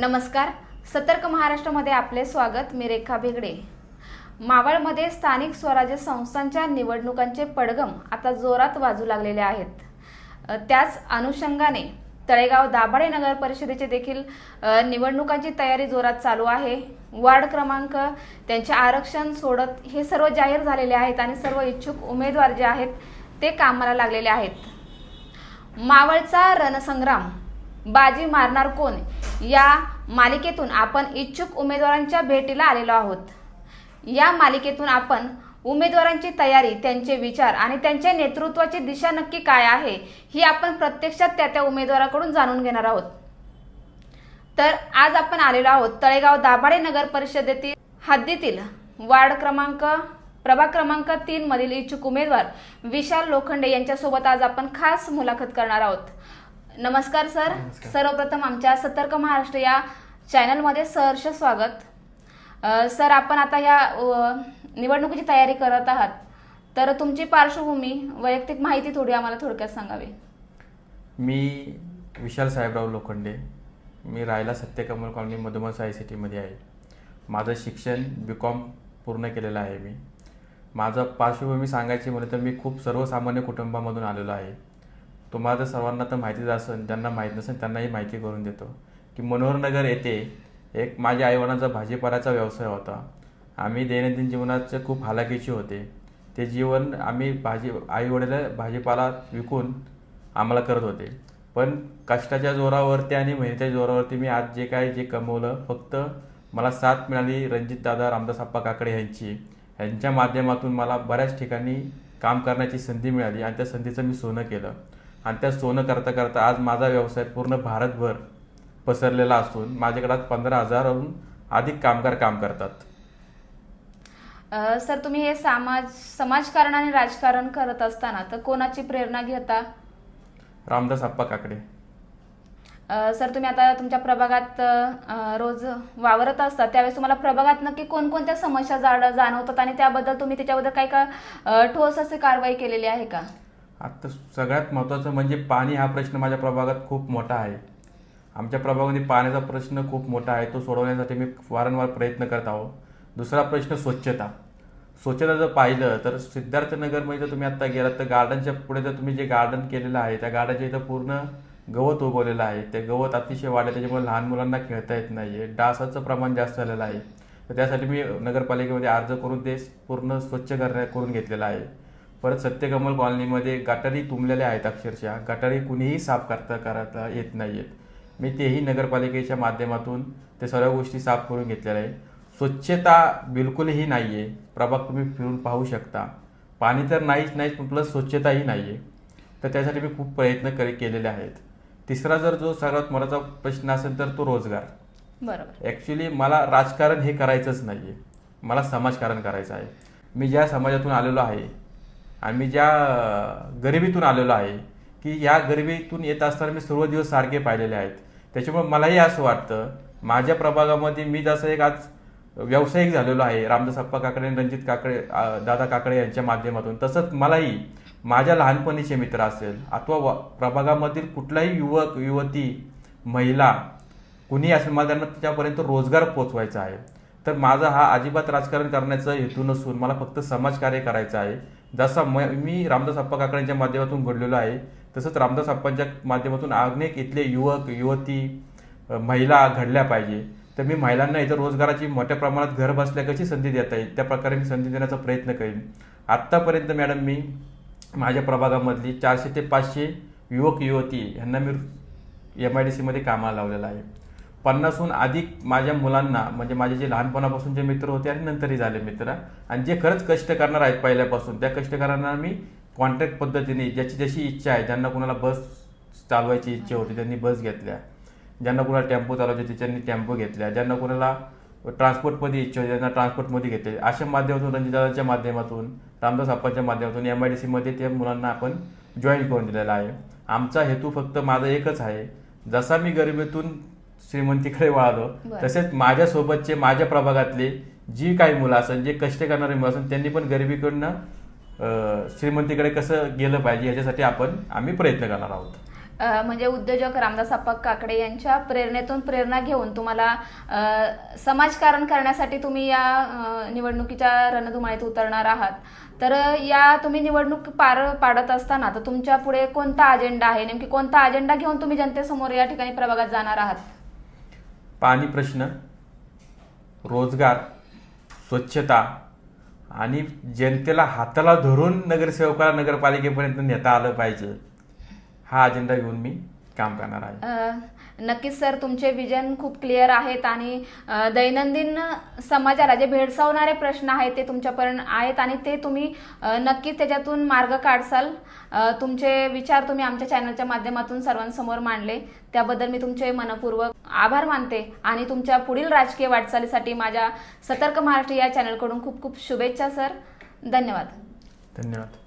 नमस्कार. सतर्क महाराष्ट्रामध्ये आपले स्वागत. मी रेखा भेगडे. मावळमध्ये स्थानिक स्वराज्य संस्थांच्या निवडणुकांचे पडगम आता जोरात वाजू लागलेले आहेत. त्याच अनुषंगाने तळेगाव दाभाडे नगर परिषदेचे देखील निवडणुकांची तयारी जोरात चालू आहे. वार्ड क्रमांक त्यांचे आरक्षण सोडत हे सर्व जाहीर झालेले आहेत आणि सर्व इच्छुक उमेदवार जे आहेत ते कामाला लागलेले आहेत. मावळचा रणसंग्राम. बाजी मारणार कोण? या मालिकेतून आपण इच्छुक उमेदवारांच्या भेटीला आलेलो आहोत. या मालिकेतून आपण उमेदवारांची तयारी त्यांचे विचार आणि त्यांच्या नेतृत्वाची दिशा नक्की काय आहे ही आपण प्रत्यक्षात त्या त्या उमेदवाराकडून जाणून घेणार आहोत. तर आज आपण आलेलो आहोत तळेगाव दाभाडे नगर परिषदेतील हद्दीतील वार्ड क्रमांक प्रभाग क्रमांक तीन मधील इच्छुक उमेदवार विशाल लोखंडे यांच्यासोबत आज आपण खास मुलाखत करणार आहोत. नमस्कार सर. नमस्कार. सर्वप्रथम आमच्या सतर्क महाराष्ट्र या चॅनलमध्ये सहर्ष स्वागत. अ, सर आपण आता या अ, निवडणुकीची तयारी करत आहात. तर तुमची पार्श्वभूमी वैयक्तिक माहिती थोडी आम्हाला थोडक्यात सांगावी. मी विशाल साहेबराव लोखंडे. मी राहायला सत्यकमल कॉलनी मधुमन साय सिटीमध्ये आहे. माझं शिक्षण बी कॉम पूर्ण केलेलं आहे मी. माझं पार्श्वभूमी सांगायची म्हणलं तर मी खूप सर्वसामान्य कुटुंबामधून आलेलो आहे. तुम्हाला सर्वांना तर माहितीच असेल ज्यांना माहीत नसेल त्यांनाही माहिती करून देतो. की मनोहरनगर येथे एक माझ्या आईवडिलांचा भाजीपाल्याचा व्यवसाय होता. आम्ही दैनंदिन जीवनाचे खूप हालाकीचे होते. ते जीवन आम्ही भाजी आईवडील भाजीपाला विकून आम्हाला करत होते. पण कष्टाच्या जोरावरती आणि मेहनतीच्या जोरावरती मी आज जे काय जे कमवलं फक्त मला साथ मिळाली रणजित दादा रामदास आप्पा काकडे यांची. यांच्या माध्यमातून मला बऱ्याच ठिकाणी काम करण्याची संधी मिळाली आणि त्या संधीचं मी सोनं केलं. आणि त्या सोनं करता करता आज माझा व्यवसाय पूर्ण भारतभर पसरलेला असून माझ्याकडे आज पंधरा हजारहून अधिक कामगार काम करतात. अ, सर तुम्ही हे समाज समाजकारण आणि राजकारण करत असताना तर कोणाची प्रेरणा घेता? रामदास आप्पा काकडे. अ, सर तुम्ही आता तुमच्या प्रभागात अ, रोज वावरत असता त्यावेळेस तुम्हाला प्रभागात नक्की कोणकोणत्या समस्या जाण- जाणवतात आणि त्याबद्दल तुम्ही त्याच्याबद्दल काही का अ, ठोस असे कारवाई केलेली आहे का? आता सगळ्यात महत्त्वाचं म्हणजे पाणी हा प्रश्न माझ्या प्रभागात खूप मोठा आहे. आमच्या प्रभागामध्ये पाण्याचा प्रश्न खूप मोठा आहे तो सोडवण्यासाठी मी वारंवार प्रयत्न करत आहोत. दुसरा प्रश्न स्वच्छता. स्वच्छता जर पाहिलं तर सिद्धार्थनगरमध्ये जर तुम्ही आत्ता गेलात तर गार्डनच्या पुढे जर तुम्ही जे गार्डन केलेलं आहे त्या गार्डनच्या इथं पूर्ण गवत उगवलेलं आहे. ते गवत अतिशय वाढलं त्याच्यामुळे लहान मुलांना खेळता येत नाही आहे डासाचं प्रमाण जास्त झालेलं आहे. तर त्यासाठी मी नगरपालिकेमध्ये अर्ज करून ते पूर्ण स्वच्छ करण्या करून घेतलेलं आहे. परत सत्यकमल कॉलनीमध्ये गटारी तुंबलेल्या आहेत अक्षरशः. गटारी कुणीही साफ करता करता येत नाही आहेत. मी तेही नगरपालिकेच्या माध्यमातून ते सर्व गोष्टी साफ करून घेतलेल्या आहे स्वच्छता बिलकुलही नाही आहे प्रभाग तुम्ही फिरून पाहू शकता. पाणी तर नाहीच नाहीच पण प्लस स्वच्छताही नाही आहे तर त्यासाठी मी खूप प्रयत्न करे केलेले आहेत. तिसरा जर जो सर्वात मोलाचा प्रश्न असेल तर तो रोजगार. बरोबर. ॲक्च्युली मला राजकारण हे करायचंच नाही आहे मला समाजकारण करायचं आहे. मी ज्या समाजातून आलेलो आहे आम्ही ज्या गरिबीतून आलेलो आहे की या गरिबीतून येत असताना मी सर्व दिवस सारखे पाहिलेले आहेत. त्याच्यामुळे मलाही असं वाटतं माझ्या प्रभागामध्ये मी जसं एक आज व्यावसायिक झालेलो आहे रामदास अप्पा काकडे आणि रणजित काकडे दादा काकडे यांच्या माध्यमातून तसंच मलाही माझ्या लहानपणीचे मित्र असेल अथवा प्रभागामधील कुठलाही युवक युवती महिला कुणी असेल मला त्यांना त्याच्यापर्यंत रोजगार पोचवायचा आहे. तर माझा हा अजिबात राजकारण करण्याचा हेतू नसून मला फक्त समाजकार्य करायचं आहे. जसा म मी रामदास आप्पा काकड्यांच्या माध्यमातून घडलेलो आहे तसंच रामदास आप्पांच्या माध्यमातून अनेक इथले युवक युवती महिला घडल्या पाहिजे. तर मी महिलांना इथं रोजगाराची मोठ्या प्रमाणात घर बसल्या कशी संधी देता येईल त्या प्रकारे मी संधी देण्याचा प्रयत्न करेन. आत्तापर्यंत मॅडम मी माझ्या प्रभागामधली चारशे ते पाचशे युवक युवती यांना मी एम आय डी सीमध्ये कामाला लावलेलं आहे. पन्नासहून अधिक माझ्या मुलांना म्हणजे माझे जे लहानपणापासून जे मित्र होते आणि नंतरही झाले मित्र आणि जे खरंच कष्ट करणार आहेत पहिल्यापासून त्या कष्टकरांना मी कॉन्ट्रॅक्ट पद्धतीने ज्याची जशी इच्छा आहे ज्यांना कुणाला बस चालवायची इच्छा होती त्यांनी बस घेतल्या. ज्यांना कुणाला टेम्पो चालवायचे होते त्यांनी टेम्पो घेतल्या. ज्यांना कुणाला ट्रान्सपोर्टमध्ये इच्छा होती त्यांना ट्रान्सपोर्टमध्ये घेतले. अशा माध्यमातून रणजितदादांच्या माध्यमातून रामदास आप्पांच्या माध्यमातून एम आय डी सीमध्ये त्या मुलांना आपण जॉईन करून दिलेला आहे. आमचा हेतू फक्त माझा एकच आहे. जसा मी गरिबीतून श्रीमंतीकडे वळालो. तसेच माझ्यासोबतचे माझ्या प्रभागातले जी काही मुलं असेल जे कष्ट करणारे मुलं असेल त्यांनी पण गरिबीकडनं श्रीमंतीकडे कसं गेलं पाहिजे याच्यासाठी आपण आम्ही प्रयत्न करणार आहोत. म्हणजे उद्योजक रामदास अप्पा काकडे यांच्या प्रेरणेतून प्रेरणा घेऊन तुम्हाला समाजकारण करण्यासाठी तुम्ही या निवडणुकीच्या रणधुमाळीत उतरणार आहात. तर या तुम्ही निवडणूक पार पाडत असताना तर तुमच्यापुढे कोणता अजेंडा आहे? नेमकी कोणता अजेंडा घेऊन तुम्ही जनतेसमोर या ठिकाणी प्रभागात जाणार आहात? पाणी प्रश्न रोजगार स्वच्छता आणि जनतेला हाताला धरून नगरसेवकाला नगरपालिकेपर्यंत नेता आलं पाहिजे. हा अजेंडा घेऊन मी काम करणार आहे. नक्कीच सर तुमचे विजन खूप क्लिअर आहेत आणि अ, दैनंदिन समाजाला जे भेडसावणारे प्रश्न आहेत ते तुमच्यापर्यंत आहेत आणि ते तुम्ही अ, नक्कीच त्याच्यातून मार्ग काढसाल. अ, तुमचे विचार तुम्ही आमच्या चॅनलच्या माध्यमातून सर्वांसमोर मांडले. त्याबद्दल मी तुमचे मनपूर्वक आभार मानते आणि तुमच्या पुढील राजकीय वाटचालीसाठी माझ्या सतर्क महाराष्ट्र या चॅनलकडून खूप खूप शुभेच्छा सर. धन्यवाद. धन्यवाद.